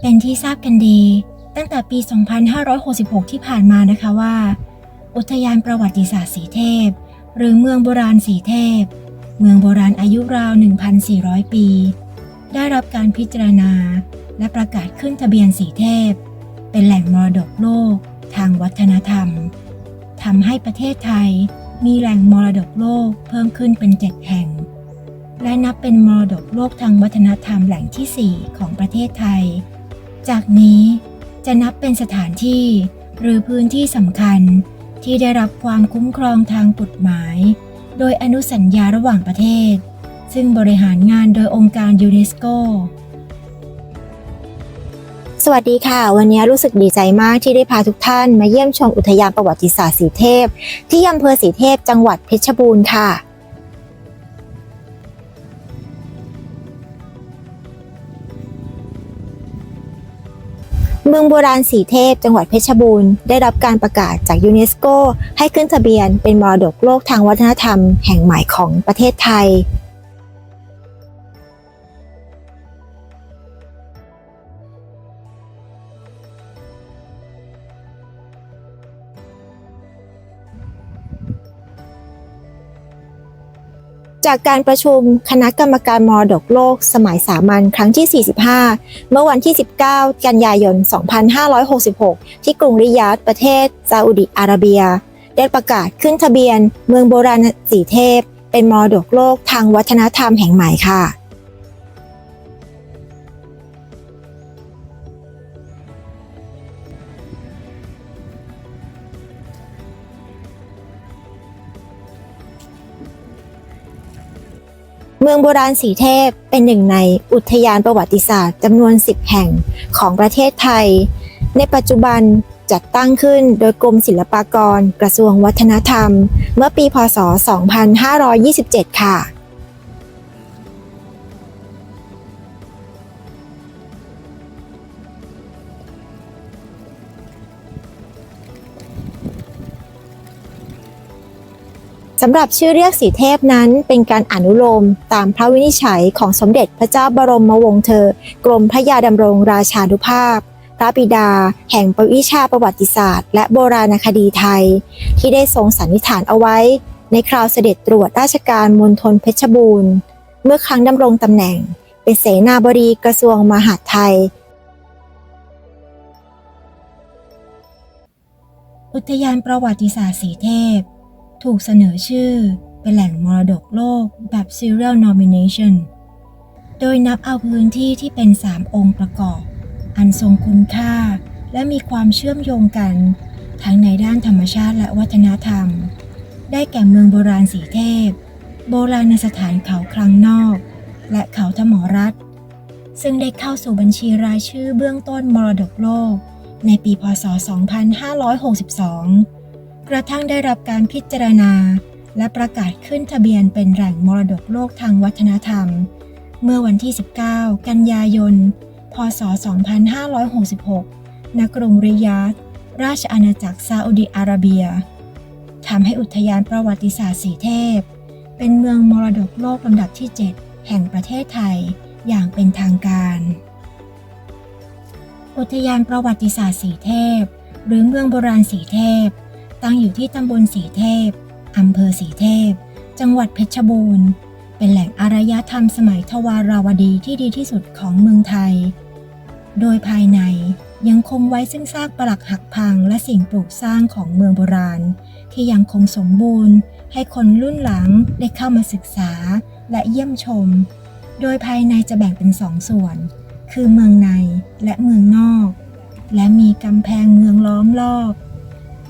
เป็นที่ทราบกันดี ตั้งแต่ปี 2566 ที่ผ่านมานะคะว่า อุทยานประวัติศาสตร์สีเทพ หรือเมืองโบราณสีเทพ เมืองโบราณอายุราว 1,400 ปี ได้รับการพิจารณา และประกาศขึ้นทะเบียนสีเทพ เป็นแหล่งมรดกโลก ทางวัฒนธรรมทำให้ประเทศไทยมีแหล่งมรดกโลกเพิ่มขึ้นเป็น 7 แห่ง และนับเป็นมรดกโลกทางวัฒนธรรมแหล่งที่ 4 ของประเทศไทย จากนี้จะนับเป็นสถานที่หรือพื้นที่สำคัญที่ได้รับความคุ้มครองทางกฎหมาย โดยอนุสัญญาระหว่างประเทศ ซึ่งบริหารงานโดยองค์การยูเนสโกสวัสดีค่ะ วันนี้รู้สึกดีใจมากที่ได้พาทุกท่านมาเยี่ยมชมอุทยานประวัติศาสตร์สีเทพ ที่อำเภอสีเทพจังหวัดเพชรบูรณ์ค่ะ เมืองโบราณสีเทพจังหวัดเพชรบูรณ์ได้รับการประกาศจากยูเนสโกให้ขึ้นทะเบียนเป็นมรดกโลกทางวัฒนธรรมแห่งใหม่ของประเทศไทย จากการประชุมคณะกรรมการมรดกโลกสมัยสามัญครั้งที่ 45 เมื่อวันที่ 19 กันยายน 2566 ที่กรุงริยาดประเทศซาอุดิอาระเบีย ได้ประกาศขึ้นทะเบียนเมืองโบราณสีเทพ เป็นมรดกโลกทางวัฒนธรรมแห่งใหม่ค่ะ เมืองโบราณสีเทพเป็นหนึ่งในอุทยานประวัติศาสตร์จำนวน 10 แห่งของประเทศไทย ในปัจจุบันจัดตั้งขึ้นโดยกรมศิลปากร กระทรวงวัฒนธรรม เมื่อปีพศ 2527 ค่ะ สำหรับชื่อเรียกสีเทพนั้นเป็นการอนุโลมตามพระวินิจฉัยของสมเด็จพระเจ้าบรมวงศ์เธอ กรมพระยาดำรงราชานุภาพ พระบิดา แห่งประวิชาประวัติศาสตร์ และโบราณคดีไทย ที่ได้ทรงสันนิษฐานเอาไว้ ในคราวเสด็จตรวจราชการมณฑลเพชรบูรณ์ เมื่อครั้งดำรงตำแหน่ง เป็นเสนาบดีกระทรวงมหาดไทย อุทยานประวัติศาสตร์สีเทพ ถูกเสนอชื่อเป็นแหล่งมรดกโลกแบบ Serial Nomination โดยนับเอาพื้นที่ที่เป็น 3 องค์ประกอบ อันทรงคุณค่า และมีความเชื่อมโยงกัน ทั้งในด้านธรรมชาติและวัฒนธรรม ได้แก่เมืองโบราณสีเทพ โบราณสถานเขาคลังนอก และเขาธมรัฐ ซึ่งได้เข้าสู่บัญชีรายชื่อเบื้องต้นมรดกโลก ในปีพศ 2562 กระทั่งได้รับการพิจารณา และประกาศขึ้นทะเบียนเป็นแหล่งมรดกโลกทางวัฒนธรรม เมื่อวันที่ 19 กันยายน พศ 2566 ณ กรุงริยาดราชอาณาจักรซาอุดิอาระเบียทำให้อุทยานประวัติศาสตร์สีเทพ เป็นเมืองมรดกโลกลำดับที่ 7 แห่งประเทศไทยอย่างเป็นทางการ อุทยานประวัติศาสตร์สีเทพ หรือเมืองโบราณสีเทพ ตั้งอยู่ที่ตำบลสีเทพ อำเภอสีเทพ จังหวัดเพชรบูรณ์ เป็นแหล่งอารยธรรมสมัยทวาราวดีที่ดีที่สุดของเมืองไทย โดยภายในยังคงไว้ซึ่งซากปรักหักพังและสิ่งปลูกสร้างของเมืองโบราณ ที่ยังคงสมบูรณ์ ให้คนรุ่นหลังได้เข้ามาศึกษาและเยี่ยมชม โดยภายในจะแบ่งเป็นสองส่วน คือเมืองในและเมืองนอก และมีกำแพงเมืองล้อมรอบ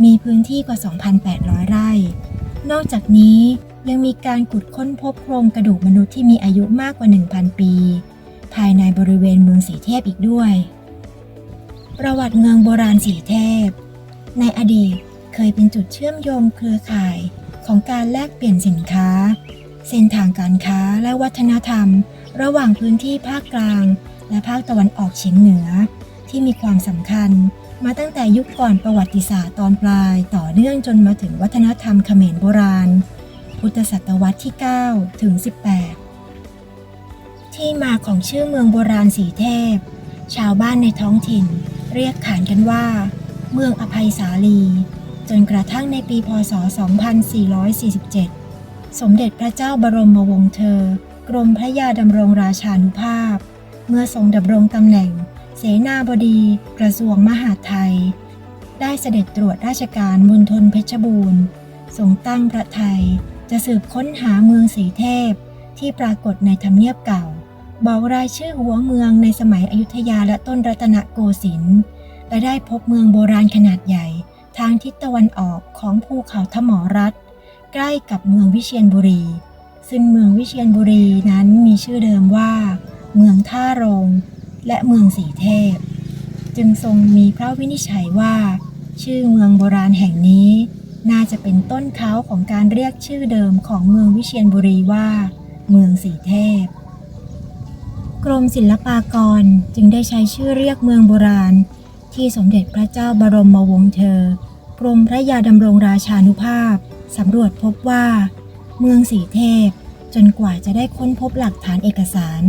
มีพื้นที่กว่า 2,800 ไร่ นอกจากนี้ยังมีการขุดค้นพบโครงกระดูกมนุษย์ที่มีอายุมากกว่า 1,000 ปี ภายในบริเวณเมืองสีเทพอีกด้วย ประวัติเมืองโบราณสีเทพ ในอดีตเคยเป็นจุดเชื่อมโยงเครือข่ายของการแลกเปลี่ยนสินค้า เส้นทางการค้าและวัฒนธรรม ระหว่างพื้นที่ภาคกลาง และภาคตะวันออกเฉียงเหนือ ที่มีความสำคัญ มาตั้งแต่ยุคก่อนประวัติศาสตร์ตอนปลาย ต่อเนื่องจนมาถึงวัฒนธรรมเขมรโบราณ พุทธศตวรรษที่ 9 ถึง 18 ที่มาของชื่อเมืองโบราณสีเทพ ชาวบ้านในท้องถิ่น เรียกขานกันว่า เมืองอภัยสาลี จนกระทั่งในปีพศ 2447 สมเด็จพระเจ้าบรมวงศ์เธอ กรมพระยาดำรงราชานุภาพ เมื่อทรงดำรงตำแหน่ง เสนาบดีกระทรวงมหาดไทย ได้เสด็จตรวจราชการมณฑลเพชรบูรณ์ทรงตั้งพระไทยจะสืบค้นหาเมืองสีเทพที่ปรากฏในทำเนียบเก่า บอกรายชื่อหัวเมืองในสมัยอยุธยาและต้นรัตนโกสินทร์และได้พบเมืองโบราณขนาดใหญ่ ทางทิศตะวันออกของภูเขาทมรัฐ ใกล้กับเมืองวิเชียรบุรี ซึ่งเมืองวิเชียรบุรีนั้นมีชื่อเดิมว่า เมืองท่าโรง และเมืองสีเทพ จึงทรงมีพระวินิจฉัยว่า ชื่อเมืองโบราณแห่งนี้ น่าจะเป็นต้นเขาของการเรียกชื่อเดิมของเมืองวิเชียรบุรีว่า เมืองสีเทพ กรมศิลปากรจึงได้ใช้ชื่อเรียกเมืองโบราณ ที่สมเด็จพระเจ้าบรมวงศ์เธอกรมพระยาดำรงราชานุภาพสำรวจพบว่า เมืองสีเทพจนกว่าจะได้ค้นพบหลักฐานเอกสาร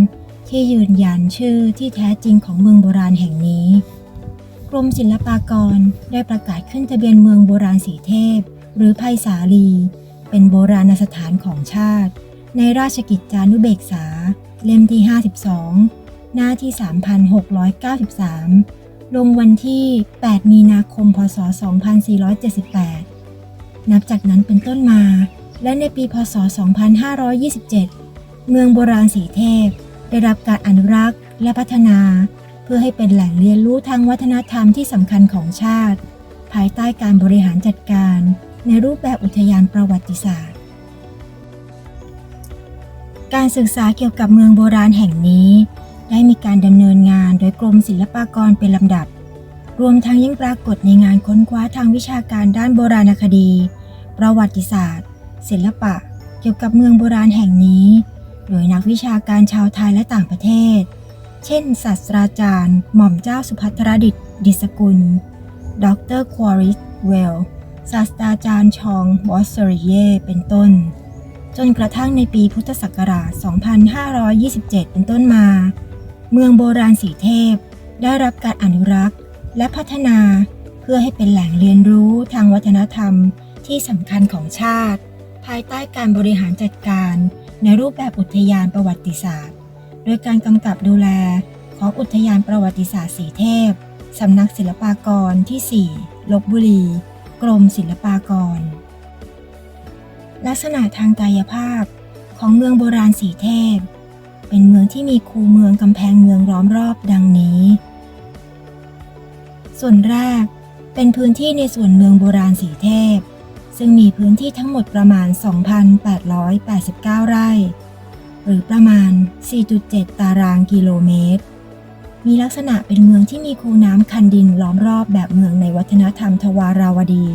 ที่ยืนยันชื่อที่แท้จริงของเมืองโบราณแห่งนี้ กรมศิลปากรได้ประกาศขึ้นทะเบียนเมืองโบราณสีเทพ หรือไพศาลี เป็นโบราณสถานของชาติ ในราชกิจจานุเบกษา เล่มที่ 52 หน้าที่ 3693 ลงวันที่ 8 มีนาคม พศ 2478 นับจากนั้นเป็นต้นมา และในปี พศ 2527 เมืองโบราณสีเทพ ได้รับการอนุรักษ์และพัฒนา เพื่อให้เป็นแหล่งเรียนรู้ทางวัฒนธรรมที่สำคัญของชาติ ภายใต้การบริหารจัดการ ในรูปแบบอุทยานประวัติศาสตร์ การศึกษาเกี่ยวกับเมืองโบราณแห่งนี้ ได้มีการดำเนินงานโดยกรมศิลปากรเป็นลำดับ รวมทั้งยังปรากฏในงานค้นคว้าทางวิชาการด้านโบราณคดี ประวัติศาสตร์ ศิลปะ เกี่ยวกับเมืองโบราณแห่งนี้ โดยนักวิชาการชาวไทยและต่างประเทศ เช่น ศาสตราจารย์ หม่อมเจ้าสุภัทรดิษฐ์ดิสกุล ดรควอริสเวลศาสตราจารย์ชองบอสเซริเย เป็นต้น จนกระทั่งในปีพุทธศักราช 2527 เป็นต้นมา เมืองโบราณสีเทพ ได้รับการอนุรักษ์และพัฒนาเพื่อให้เป็นแหล่งเรียนรู้ทางวัฒนธรรมที่สำคัญของชาติ ภายใต้การบริหารจัดการ ในรูปแบบอุทยานประวัติศาสตร์ โดยการกำกับดูแลของอุทยานประวัติศาสตร์สีเทพ สำนักศิลปากรที่ 4 ลบบุรี กรมศิลปากร ลักษณะทางกายภาพของเมืองโบราณสีเทพ เป็นเมืองที่มีคูเมืองกำแพงเมืองล้อมรอบดังนี้ ส่วนแรกเป็นพื้นที่ในส่วนเมืองโบราณสีเทพ ซึ่งมีพื้นที่ทั้งหมดประมาณ 2,889 ไร่ หรือประมาณ 4.7 ตารางกิโลเมตร มีลักษณะเป็นเมืองที่มีคูน้ำคันดินล้อมรอบแบบเมืองในวัฒนธรรมทวาราวดี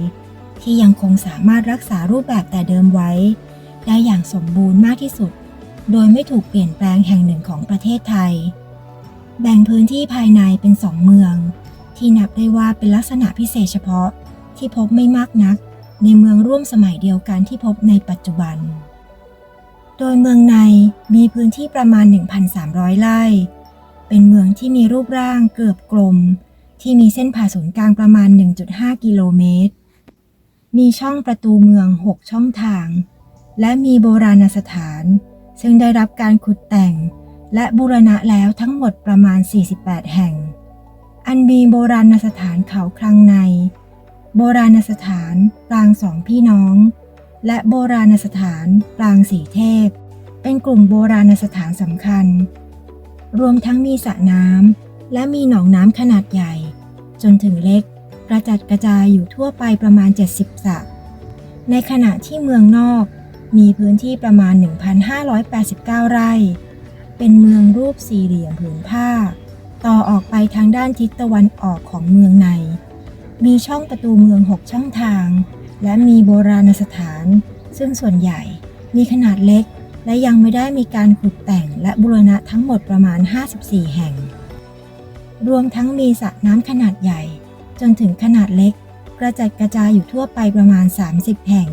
ที่ยังคงสามารถรักษารูปแบบแต่เดิมไว้ ได้อย่างสมบูรณ์มากที่สุด โดยไม่ถูกเปลี่ยนแปลงแห่งหนึ่งของประเทศไทย แบ่งพื้นที่ภายในเป็นสองเมือง ที่นับได้ว่าเป็นลักษณะพิเศษเฉพาะที่พบไม่มากนัก ในเมืองร่วมสมัยเดียวกันที่พบในปัจจุบัน โดยเมืองในมีพื้นที่ประมาณ 1,300 ไร่ เป็นเมืองที่มีรูปร่างเกือบกลม ที่มีเส้นผ่าศูนย์กลางประมาณ 1.5 กิโลเมตร มีช่องประตูเมือง 6 ช่องทาง และมีโบราณสถาน ซึ่งได้รับการขุดแต่งและบูรณะแล้วทั้งหมดประมาณ 48 แห่ง อันมีโบราณสถานเขาคลังใน โบราณสถานปรางสองพี่น้อง และโบราณสถานปรางสีเทพ เป็นกลุ่มโบราณสถานสำคัญ รวมทั้งมีสระน้ำและมีหนองน้ำขนาดใหญ่ จนถึงเล็กกระจัดกระจายอยู่ทั่วไปประมาณ 70สระในขณะที่เมืองนอกมีพื้นที่ประมาณ 1,589 ไร่ เป็นเมืองรูปสี่เหลี่ยมผืนผ้า ต่อออกไปทางด้านทิศตะวันออกของเมืองใน มีช่องประตูเมือง 6 ช่องทาง และมีโบราณสถาน ซึ่งส่วนใหญ่มีขนาดเล็ก และยังไม่ได้มีการขุดแต่งและบูรณะทั้งหมดประมาณ 54 แห่ง รวมทั้งมีสระน้ำขนาดใหญ่ จนถึงขนาดเล็ก กระจัดกระจายอยู่ทั่วไปประมาณ 30 แห่ง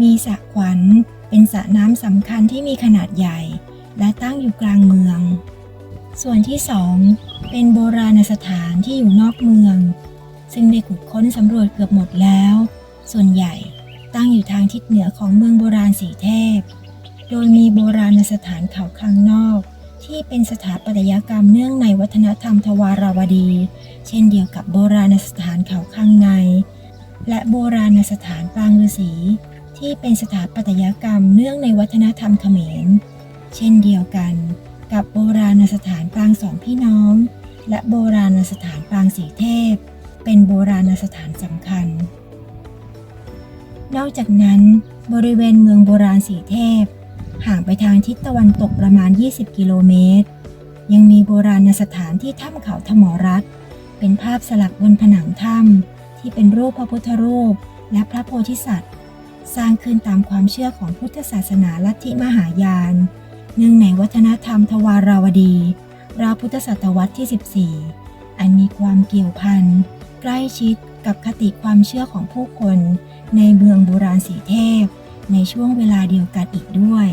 มีสระขวัญเป็นสระน้ำสำคัญที่มีขนาดใหญ่ และตั้งอยู่กลางเมือง ส่วนที่สองเป็นโบราณสถานที่อยู่นอกเมือง ซึ่งได้ขุดค้นสำรวจเกือบหมดแล้ว ส่วนใหญ่ตั้งอยู่ทางทิศเหนือของเมืองโบราณสีเทพ โดยมีโบราณสถานเขาคลังนอก ที่เป็นสถาปัตยกรรมเนื่องในวัฒนธรรมทวาราวดี เช่นเดียวกับโบราณสถานเขาข้างใน และโบราณสถานปางฤาษีที่เป็นสถาปัตยกรรมเนื่องในวัฒนธรรมเขมร เช่นเดียวกัน กับโบราณสถานปางสองพี่น้อง และโบราณสถานปางสีเทพ เป็นโบราณสถานสำคัญ นอกจากนั้นบริเวณเมืองโบราณสีเทพ ห่างไปทางทิศตะวันตกประมาณ 20 กิโลเมตร ยังมีโบราณสถานที่ถ้ำเขาธมรัตน์เป็นภาพสลักบนผนังถ้ำที่เป็นรูปพระพุทธรูปและพระโพธิสัตว์ สร้างขึ้นตามความเชื่อของพุทธศาสนาลัทธิมหายาน เนื่องในวัฒนธรรมทวาราวดี ราวพุทธศตวรรษที่ 14 อันมีความเกี่ยวพัน ใกล้ชิดกับคติความเชื่อของผู้คนในเมืองโบราณสีเทพ ในช่วงเวลาเดียวกันอีกด้วย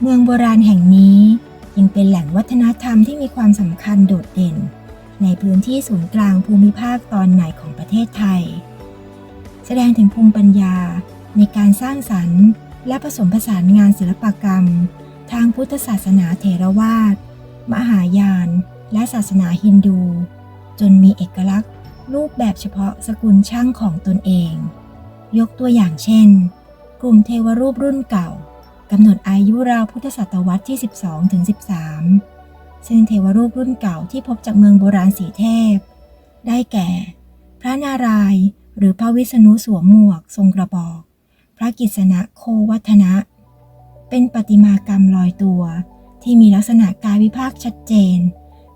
เมืองโบราณแห่งนี้ยังเป็นแหล่งวัฒนธรรมที่มีความสำคัญโดดเด่น ในพื้นที่ศูนย์กลางภูมิภาคตอนในของประเทศไทย แสดงถึงภูมิปัญญาในการสร้างสรรค์ และผสมผสานงานศิลปกรรม ทางพุทธศาสนาเถรวาท มหายาน และศาสนาฮินดู จนมีเอกลักษณ์ รูปแบบเฉพาะสกุลช่างของตนเอง ยกตัวอย่างเช่น กลุ่มเทวรูปรุ่นเก่ากำหนดอายุราวพุทธศตวรรษที่ 12ถึง13 ซึ่งเทวรูปรุ่นเก่าที่พบจากเมืองโบราณสีเทพ ได้แก่ พระนารายณ์หรือพระวิษณุสวมหมวกทรงกระบอก พระกิษณะโควัฒนะ เป็นประติมากรรมลอยตัวที่มีลักษณะกายวิภาคชัดเจน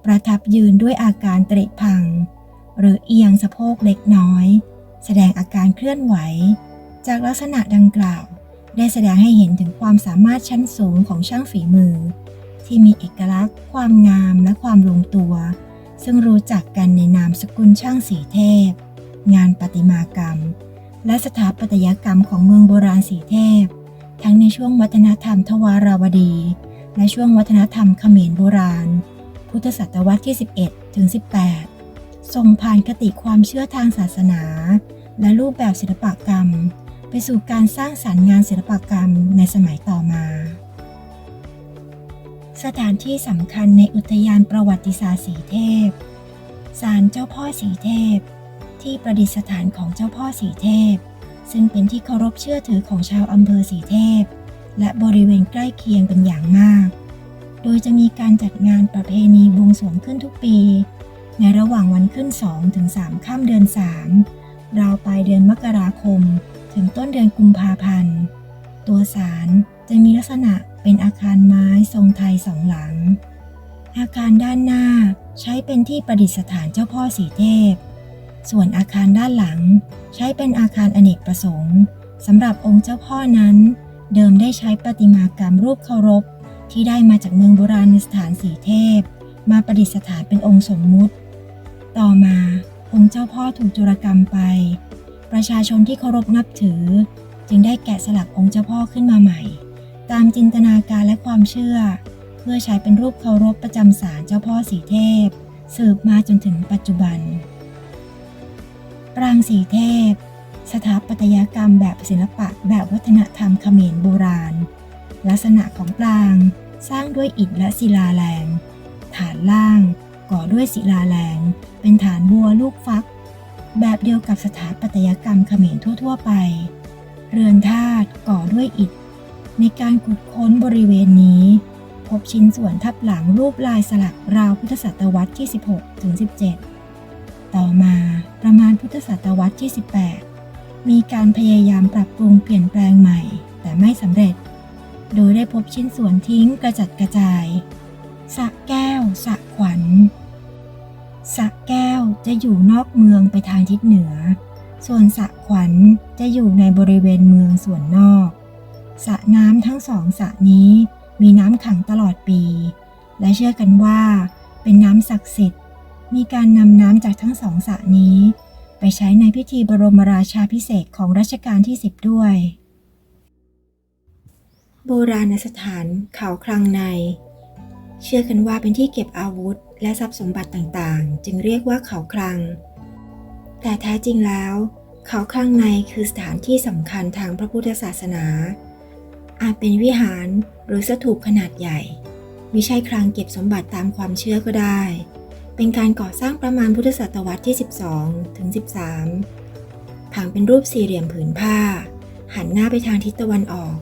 ประทับยืนด้วยอาการตริพัง หรือเอียงสะโพกเล็กน้อย แสดงอาการเคลื่อนไหว จากลักษณะดังกล่าว ได้แสดงให้เห็นถึงความสามารถชั้นสูงของช่างฝีมือ ที่มีเอกลักษณ์ ความงามและความลงตัว ซึ่งรู้จักกันในนามสกุลช่างสีเทพ งานประติมากรรม และสถาปัตยกรรมของเมืองโบราณสีเทพ ทั้งในช่วงวัฒนธรรมทวาราวดี และช่วงวัฒนธรรมเขมรโบราณ พุทธศตวรรษที่ 11 ถึง 18 ส่งผ่านคติความเชื่อทางศาสนา และรูปแบบศิลปกรรม ไปสู่การสร้างสรรค์งานศิลปกรรมในสมัยต่อมา สถานที่สำคัญในอุทยานประวัติศาสตร์สีเทพ ศาลเจ้าพ่อสีเทพ ที่ประดิษฐานของเจ้าพ่อสีเทพ ซึ่งเป็นที่เคารพเชื่อถือของชาวอำเภอสีเทพ และบริเวณใกล้เคียงเป็นอย่างมาก โดยจะมีการจัดงานประเพณีบวงสรวงขึ้นทุกปี ในระหว่างวันขึ้น 2 ถึง3ค่ำเดือน 3 ราวปลายเดือนมกราคม ถึงต้นเดือนกุมภาพันธ์ ตัวศาลจะมีลักษณะเป็นอาคารไม้ทรงไทยสองหลัง อาคารด้านหน้าใช้เป็นที่ประดิษฐานเจ้าพ่อสีเทพ ส่วนอาคารด้านหลัง ใช้เป็นอาคารอเนกประสงค์สำหรับองค์เจ้าพ่อนั้น เดิมได้ใช้ประติมากรรมรูปเคารพ ที่ได้มาจากเมืองโบราณสถานสีเทพ มาประดิษฐานเป็นองค์สมมุติ ต่อมาองค์เจ้าพ่อถูกโจรกรรมไป ประชาชนที่เคารพนับถือ จึงได้แกะสลักองค์เจ้าพ่อขึ้นมาใหม่ ตามจินตนาการและความเชื่อ เพื่อใช้เป็นรูปเคารพประจำศาลเจ้าพ่อสีเทพ สืบมาจนถึงปัจจุบัน ปรางสีเทพ สถาปัตยกรรมแบบศิลปะแบบวัฒนธรรมเขมรโบราณ ลักษณะของปราง สร้างด้วยอิฐและศิลาแรง ฐานล่าง ก่อด้วยศิลาแรง เป็นฐานบัวลูกฟัก แบบเดียวกับสถาปัตยกรรมเขมรทั่ว ๆ ไป เรือนธาตุก่อด้วยอิฐ ในการขุดค้นบริเวณนี้ พบชิ้นส่วนทับหลังรูปลายสลักราวพุทธศตวรรษที่ 16ถึง17 ต่อมาประมาณพุทธศตวรรษที่ 18 มีการพยายามปรับปรุงเปลี่ยนแปลงใหม่ แต่ไม่สำเร็จ โดยได้พบชิ้นส่วนทิ้งกระจัดกระจาย สะแก้ว สะขวัญ สะแก้วจะอยู่นอกเมืองไปทางทิศเหนือ ส่วนสะขวัญจะอยู่ในบริเวณเมืองส่วนนอก สระน้ำทั้งสองสระนี้มีน้ำขังตลอดปี และเชื่อกันว่าเป็นน้ำศักดิ์สิทธิ์ มีการนำน้ำจากทั้งสองสระนี้ ไปใช้ในพิธีบรมราชาพิเศษของรัชกาลที่ 10 ด้วย โบราณสถานเขาคลังใน เชื่อกันว่าเป็นที่เก็บอาวุธ และทรัพย์สมบัติต่างๆ จึงเรียกว่าเขาคลัง แต่แท้จริงแล้ว เขาคลังในคือสถานที่สำคัญทางพระพุทธศาสนา อาจเป็นวิหารหรือสถูปขนาดใหญ่ไม่ใช่คลังเก็บสมบัติตามความเชื่อก็ได้ เป็นการก่อสร้างประมาณพุทธศตวรรษที่ 12 ถึง 13 ผังเป็นรูปสี่เหลี่ยมผืนผ้า หันหน้าไปทางทิศตะวันออก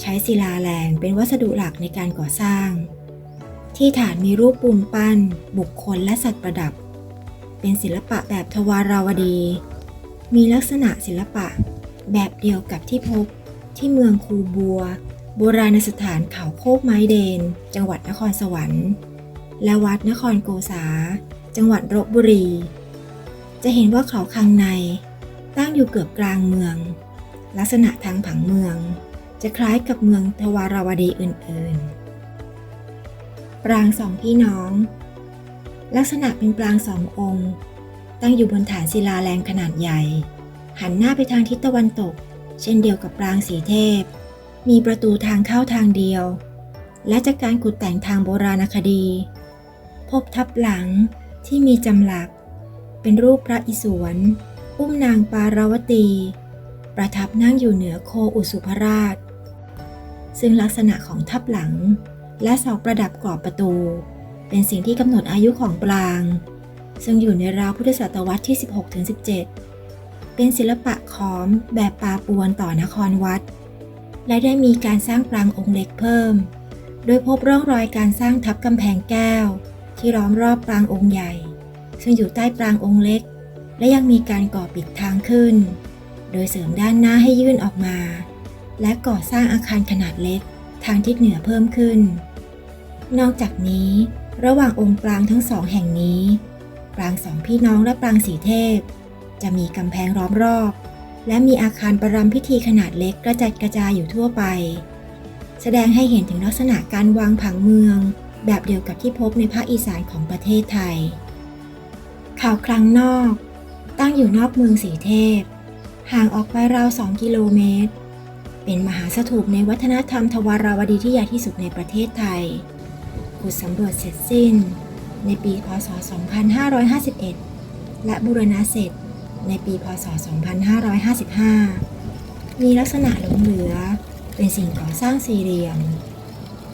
ใช้ศิลาแรงเป็นวัสดุหลักในการก่อสร้าง ที่ฐานมีรูปปูนปั้น บุคคลและสัตว์ประดับ เป็นศิลปะแบบทวาราวดี มีลักษณะศิลปะแบบเดียวกับที่พบที่เมืองคูบัว โบราณสถานเขาโคกไม้เดน จังหวัดนครสวรรค์ และวัดนครโกษา จังหวัดลบบุรี จะเห็นว่าเขาคังใน ตั้งอยู่เกือบกลางเมือง ลักษณะทางผังเมือง จะคล้ายกับเมืองทวารวดีอื่นๆ ปรางสองพี่น้อง ลักษณะเป็นปรางสององค์ ตั้งอยู่บนฐานศิลาแรงขนาดใหญ่ หันหน้าไปทางทิศตะวันตก เช่นเดียวกับปรางสีเทพ มีประตูทางเข้าทางเดียว และจากการขุดแต่งทางโบราณคดี พบทับหลังที่มีจำหลัก เป็นรูปพระอิศวรอุ้มนางปาราวตีประทับนั่งอยู่เหนือโคอุสุภราช ซึ่งลักษณะของทับหลัง และเสาประดับกรอบประตู เป็นสิ่งที่กำหนดอายุของปราง ซึ่งอยู่ในราวพุทธศตวรรษที่ 16-17 เป็นศิลปะขอมแบบปาปวนต่อนครวัด และได้มีการสร้างปรางองค์เล็กเพิ่ม โดยพบร่องรอยการสร้างทับกำแพงแก้ว ที่ล้อมรอบปรางองค์ใหญ่ ซึ่งอยู่ใต้ปรางองค์เล็ก และยังมีการก่อปิดทางขึ้น โดยเสริมด้านหน้าให้ยื่นออกมา และก่อสร้างอาคารขนาดเล็ก ทางทิศเหนือเพิ่มขึ้น นอกจากนี้ ระหว่างองค์ปรางทั้งสองแห่งนี้ ปรางสองพี่น้องและปรางสีเทพ จะมีกำแพงล้อมรอบ และมีอาคารประรำพิธีขนาดเล็กกระจัดกระจายอยู่ทั่วไป แสดงให้เห็นถึงลักษณะการวางผังเมือง แบบเดียวกับที่พบในภาคอีสานของประเทศไทย ข่าวคลังนอก ตั้งอยู่นอกเมืองสีเทพ ห่างออกไปราว 2 กิโลเมตร เป็นมหาสถูปในวัฒนธรรมทวาราวดีที่ใหญ่ที่สุดในประเทศไทยขุดสำรวจเสร็จสิ้น ในปี พศ 2551 และบูรณะเสร็จในปี พศ 2555 มีลักษณะหลงเหลือ เป็นสิ่งก่อสร้างสี่เหลี่ยม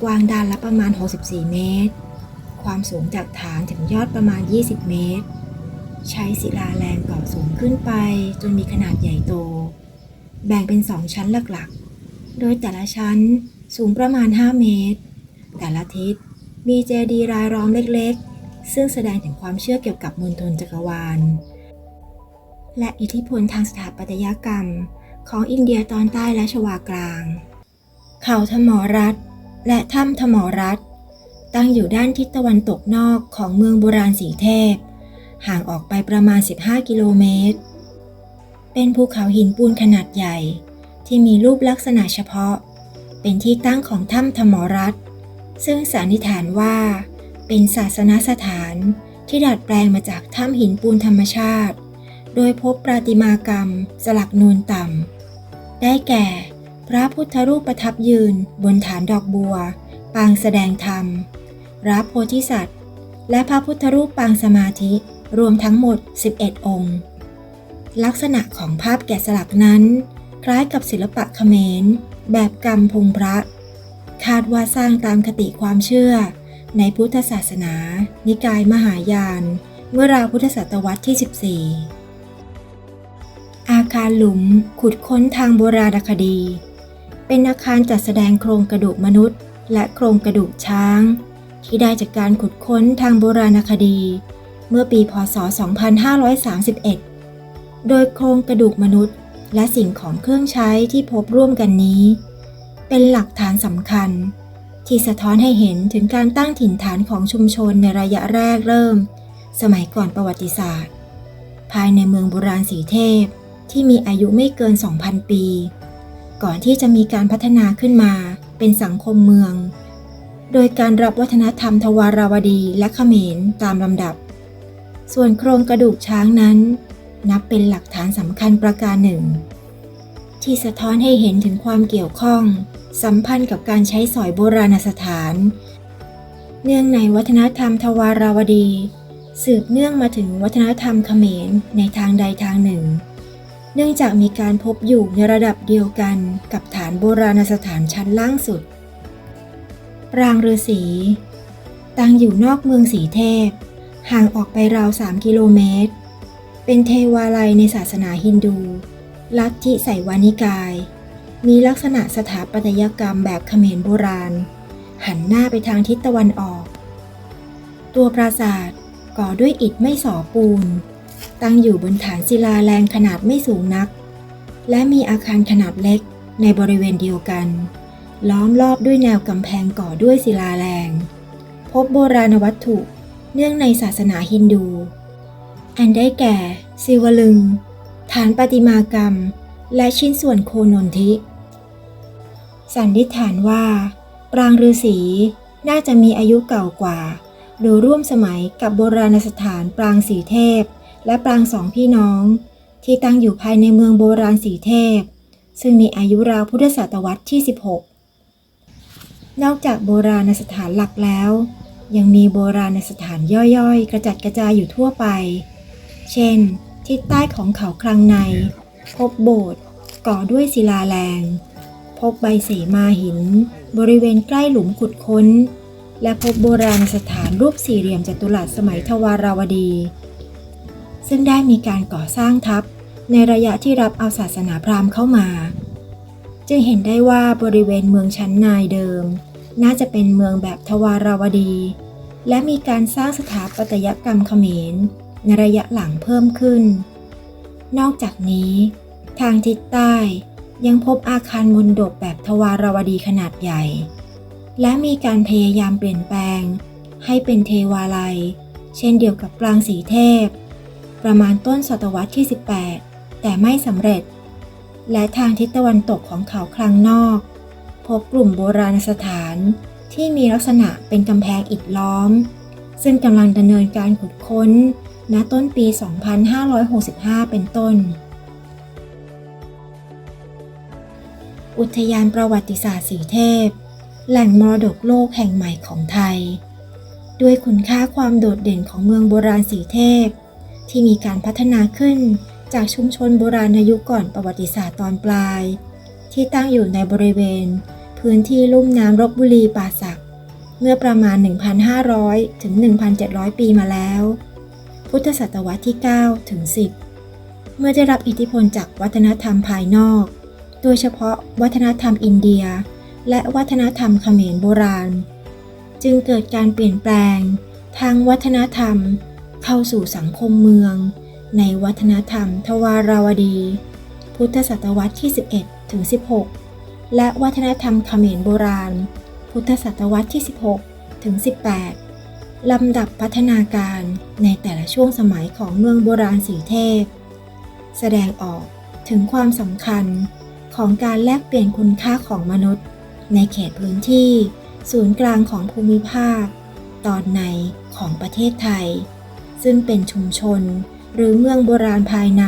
กว้างด้านละประมาณ 64 เมตร ความสูงจากฐานถึงยอดประมาณ 20 เมตร ใช้ศิลาแรงก่อสูงขึ้นไปจนมีขนาดใหญ่โต แบ่งเป็นสองชั้นหลักๆ โดยแต่ละชั้นสูงประมาณ 5 เมตร แต่ละทิศมีเจดีย์รายล้อมเล็กๆ ซึ่งแสดงถึงความเชื่อเกี่ยวกับมณฑลจักรวาล และอิทธิพลทางสถาปัตยกรรม ของอินเดียตอนใต้และชวากลาง เขาธมรัฐ และถ้ำธมรัฐ ตั้งอยู่ด้านทิศตะวันตกนอกของเมืองโบราณสีเทพ ห่างออกไปประมาณ 15 กิโลเมตร เป็นภูเขาหินปูนขนาดใหญ่ ที่มีรูปลักษณะเฉพาะ เป็นที่ตั้งของถ้ำธรรมรัฐซึ่งสันนิษฐานว่า เป็นศาสนสถานที่ดัดแปลงมาจากถ้ำหินปูนธรรมชาติ โดยพบประติมากรรม สลักนูนต่ำ ได้แก่ พระพุทธรูปประทับยืนบนฐานดอกบัว ปางแสดงธรรมพระโพธิสัตว์ และพระพุทธรูปปางสมาธิรวมทั้งหมด 11 องค์ ลักษณะของภาพแกะสลักนั้น คล้ายกับศิลปะเขมร แบบกรรมพงพระ คาดว่าสร้างตามคติความเชื่อ ในพุทธศาสนา นิกายมหายาน เมื่อราวพุทธศตวรรษที่ 14 อาคารหลุมขุดค้นทางโบราณคดี เป็นอาคารจัดแสดงโครงกระดูกมนุษย์ และโครงกระดูกช้าง ที่ได้จากการขุดค้นทางโบราณคดี เมื่อปีพศ 2531 โดยโครงกระดูกมนุษย์ และสิ่งของเครื่องใช้ที่พบร่วมกันนี้ เป็นหลักฐานสำคัญ ที่สะท้อนให้เห็นถึงการตั้งถิ่นฐานของชุมชนในระยะแรกเริ่ม สมัยก่อนประวัติศาสตร์ ภายในเมืองโบราณสีเทพที่มีอายุไม่เกิน 2,000 ปี ก่อนที่จะมีการพัฒนาขึ้นมาเป็นสังคมเมือง โดยการรับวัฒนธรรมทวาราวดีและเขมรตามลำดับ ส่วนโครงกระดูกช้างนั้น นับเป็นหลักฐานสำคัญประการหนึ่ง ที่สะท้อนให้เห็นถึงความเกี่ยวข้อง สัมพันธ์กับการใช้สอยโบราณสถาน เนื่องในวัฒนธรรมทวาราวดี สืบเนื่องมาถึงวัฒนธรรมเขมรในทางใดทางหนึ่ง เนื่องจากมีการพบอยู่ในระดับเดียวกันกับฐานโบราณสถานชั้นล่างสุด ปรางฤาษีตั้งอยู่นอกเมืองสีเทพ ห่างออกไปราว 3 กิโลเมตร เป็นเทวาลัยในศาสนาฮินดู ลัทธิไสวานิกาย มีลักษณะสถาปัตยกรรมแบบเขมรโบราณ หันหน้าไปทางทิศตะวันออก ตัวปราสาทก่อด้วยอิฐไม่สอปูน ตั้งอยู่บนฐานศิลาแรงขนาดไม่สูงนัก และมีอาคารขนาดเล็กในบริเวณเดียวกัน ล้อมรอบด้วยแนวกำแพงก่อด้วยศิลาแรง พบโบราณวัตถุเนื่องในศาสนาฮินดู อันได้แก่ ศิวลึง ฐานประติมากรรม และชิ้นส่วนโคนนทิ สันนิษฐานว่า ปรางฤาษีน่าจะมีอายุเก่ากว่าโดยร่วมสมัยกับโบราณสถานปรางสีเทพ และปรางสองพี่น้อง ที่ตั้งอยู่ภายในเมืองโบราณสีเทพ ซึ่งมีอายุราวพุทธศตวรรษที่ 16 นอกจากโบราณสถานหลักแล้ว ยังมีโบราณสถานย่อยๆ กระจัดกระจายอยู่ทั่วไป เช่น ทิศใต้ของเขาคลังใน พบโบสถ์ก่อด้วยศิลาแรง พบใบเสมาหิน บริเวณใกล้หลุมขุดค้น และพบโบราณสถานรูปสี่เหลี่ยมจัตุรัสสมัยทวาราวดี ซึ่งได้มีการก่อสร้างทับในระยะที่รับเอาศาสนาพราหมณ์เข้ามา จึงเห็นได้ว่าบริเวณเมืองชั้นนายเดิม น่าจะเป็นเมืองแบบทวาราวดี และมีการสร้างสถาปัตยกรรมเขมร ในระยะหลังเพิ่มขึ้น นอกจากนี้ ทางทิศใต้ยังพบอาคารมนดบแบบทวารวดีขนาดใหญ่ และมีการพยายามเปลี่ยนแปลง ให้เป็นเทวาลัย เช่นเดียวกับปรางสีเทพ ประมาณต้นศตวรรษที่ 18 แต่ไม่สำเร็จ และทางทิศตะวันตกของเขาคลังนอก พบกลุ่มโบราณสถานที่มีลักษณะเป็นกำแพงอิฐล้อม ซึ่งกำลังดำเนินการขุดค้น ณต้นปี 2565 เป็นต้น อุทยานประวัติศาสตร์สีเทพ แหล่งมรดกโลกแห่งใหม่ของไทย ด้วยคุณค่าความโดดเด่นของเมืองโบราณสีเทพ ที่มีการพัฒนาขึ้นจากชุมชนโบราณในยุคก่อนประวัติศาสตร์ตอนปลาย ที่ตั้งอยู่ในบริเวณ พื้นที่ลุ่มน้ำรบบุรีป่าสัก เมื่อประมาณ 1,500 ถึง 1,700 ปีมาแล้ว พุทธศตวรรษที่ 9 ถึง 10 เมื่อได้รับอิทธิพลจากวัฒนธรรมภายนอก โดยเฉพาะวัฒนธรรมอินเดีย และวัฒนธรรมเขมรโบราณ จึงเกิดการเปลี่ยนแปลง ทางวัฒนธรรม เข้าสู่สังคมเมือง ในวัฒนธรรมทวาราวดี พุทธศตวรรษที่ 11 ถึง 16 และวัฒนธรรมเขมรโบราณ พุทธศตวรรษที่ 16 ถึง 18 ลำดับพัฒนาการในแต่ละช่วงสมัยของเมืองโบราณสีเทพ แสดงออกถึงความสำคัญของการแลกเปลี่ยนคุณค่าของมนุษย์ ในเขตพื้นที่ ศูนย์กลางของภูมิภาค ตอนในของประเทศไทย ซึ่งเป็นชุมชนหรือเมืองโบราณภายใน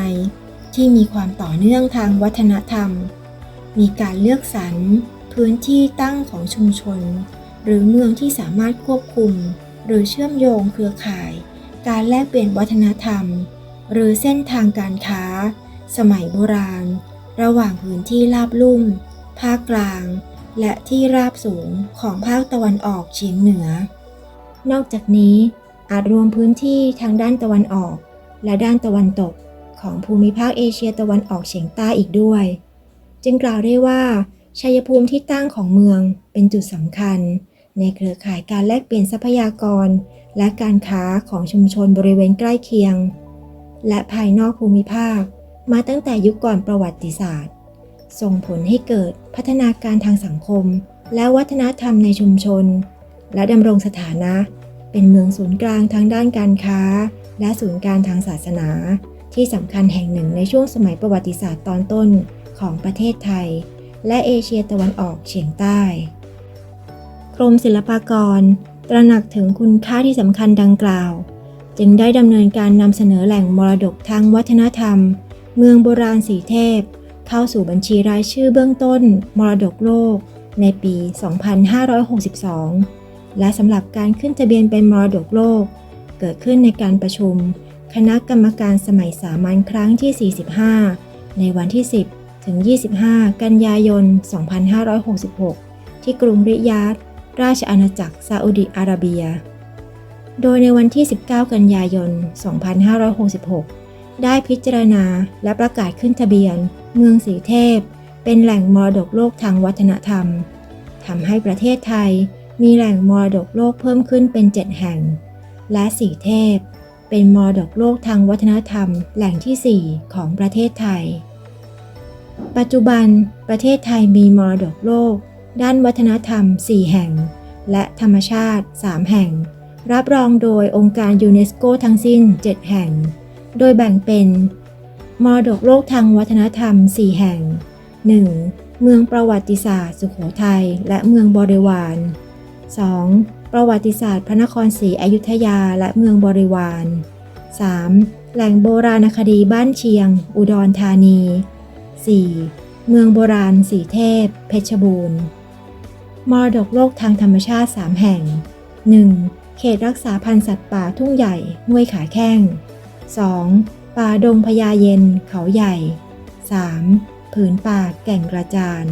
ที่มีความต่อเนื่องทางวัฒนธรรม มีการเลือกสรรพื้นที่ตั้งของชุมชน หรือเมืองที่สามารถควบคุม หรือเชื่อมโยงเครือข่าย การแลกเปลี่ยนวัฒนธรรม หรือเส้นทางการค้า สมัยโบราณ ระหว่างพื้นที่ราบลุ่ม ภาคกลาง และที่ราบสูงของภาคตะวันออกเฉียงเหนือ นอกจากนี้อาจรวมพื้นที่ทางด้านตะวันออก และด้านตะวันตกของภูมิภาคเอเชียตะวันออกเฉียงใต้อีกด้วย จึงกล่าวได้ว่าชัยภูมิที่ตั้งของเมืองเป็นจุดสำคัญ ในเครือข่ายการแลกเปลี่ยนทรัพยากร และการค้าของชุมชนบริเวณใกล้เคียง และภายนอกภูมิภาค มาตั้งแต่ยุคก่อนประวัติศาสตร์ ส่งผลให้เกิดพัฒนาการทางสังคม และวัฒนธรรมในชุมชน และดำรงสถานะ เป็นเมืองศูนย์กลางทางด้านการค้า และศูนย์กางทางศาสนา ที่สำคัญแห่งหนึ่งในช่วงสมัยประวัติศาสตร์ตอนต้นของประเทศไทย และเอเชียตะวันออกเฉียงใต้ กรมศิลปากร ตระหนักถึงคุณค่าที่สำคัญดังกล่าว จึงได้ดำเนินการนำเสนอแหล่งมรดกทางวัฒนธรรม เมืองโบราณสีเทพ เข้าสู่บัญชีรายชื่อเบื้องต้น มรดกโลก ในปี 2562 และสำหรับการขึ้นทะเบียนเป็นมรดกโลก เกิดขึ้นในการประชุม คณะกรรมการสมัยสามัญครั้งที่ 45 ในวันที่ 10 ถึง 25 กันยายน 2566 ที่กรุงริยาด ราชอาณาจักรซาอุดิอาระเบีย โดยในวันที่ 19 กันยายน 2566 ได้พิจารณาและประกาศขึ้นทะเบียน เมืองสีเทพ เป็นแหล่งมรดกโลกทางวัฒนธรรมทำให้ประเทศไทยมีแหล่งมรดกโลกเพิ่มขึ้นเป็น 7 แห่ง และสีเทพ เป็นมรดกโลกทางวัฒนธรรมแหล่งที่ 4 ของประเทศไทย ปัจจุบันประเทศไทยมีมรดกโลก ด้านวัฒนธรรม 4 แห่ง และธรรมชาติ 3 แห่ง รับรองโดยองค์การยูเนสโกทั้งสิ้น 7 แห่ง โดยแบ่งเป็นมรดกโลกทางวัฒนธรรม 4 แห่ง 1. เมืองประวัติศาสตร์ สุโขทัยและเมืองบริวาร 2. ประวัติศาสตร์พระนครศรีอยุธยาและเมืองบริวาร 3. แหล่งโบราณคดีบ้านเชียง อุดรธานี 4. เมืองโบราณสีเทพ เพชรบูรณ์ มรดกโลกทางธรรมชาติ 3 แห่ง 1. เขตรักษาพันธุ์สัตว์ป่าทุ่งใหญ่ห้วยขาแข้ง 2. ป่าดงพญาเย็นเขาใหญ่ 3. ผืนป่าแก่งกระจาน